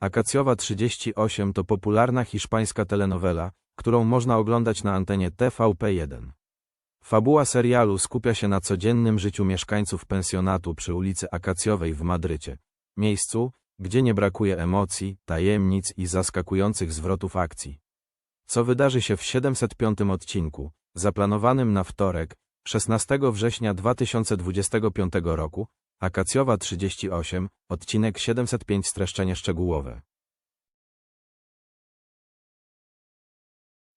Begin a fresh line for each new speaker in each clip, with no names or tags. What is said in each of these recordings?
Akacjowa 38 to popularna hiszpańska telenowela, którą można oglądać na antenie TVP1. Fabuła serialu skupia się na codziennym życiu mieszkańców pensjonatu przy ulicy Akacjowej w Madrycie. Miejscu, gdzie nie brakuje emocji, tajemnic i zaskakujących zwrotów akcji. Co wydarzy się w 705 odcinku, zaplanowanym na wtorek, 16 września 2025 roku, Akacjowa 38, odcinek 705 streszczenie szczegółowe.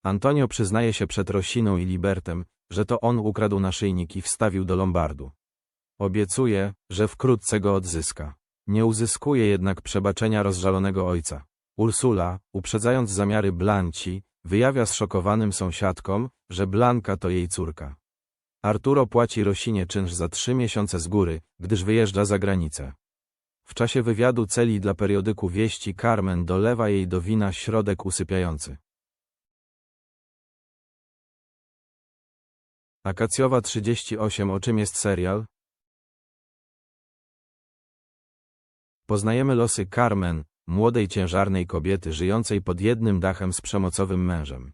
Antonio przyznaje się przed Rosiną i Libertem, że to on ukradł naszyjnik i wstawił do lombardu. Obiecuje, że wkrótce go odzyska. Nie uzyskuje jednak przebaczenia rozżalonego ojca. Ursula, uprzedzając zamiary Blanci, wyjawia zszokowanym sąsiadkom, że Blanka to jej córka. Arturo płaci Rosinie czynsz za trzy miesiące z góry, gdyż wyjeżdża za granicę. W czasie wywiadu celi dla periodyku Wieści Carmen dolewa jej do wina środek usypiający. Akacjowa 38 O czym jest serial? Poznajemy losy Carmen, młodej ciężarnej kobiety żyjącej pod jednym dachem z przemocowym mężem.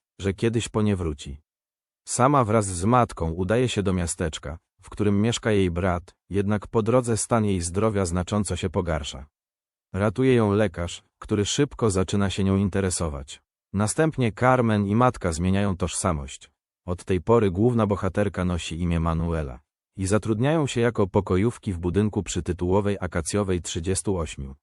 że kiedyś po nie wróci. Sama wraz z matką udaje się do miasteczka, w którym mieszka jej brat, jednak po drodze stan jej zdrowia znacząco się pogarsza. Ratuje ją lekarz, który szybko zaczyna się nią interesować. Następnie Carmen i matka zmieniają tożsamość. Od tej pory główna bohaterka nosi imię Manuela i zatrudniają się jako pokojówki w budynku przytytułowej Akacjowej 38.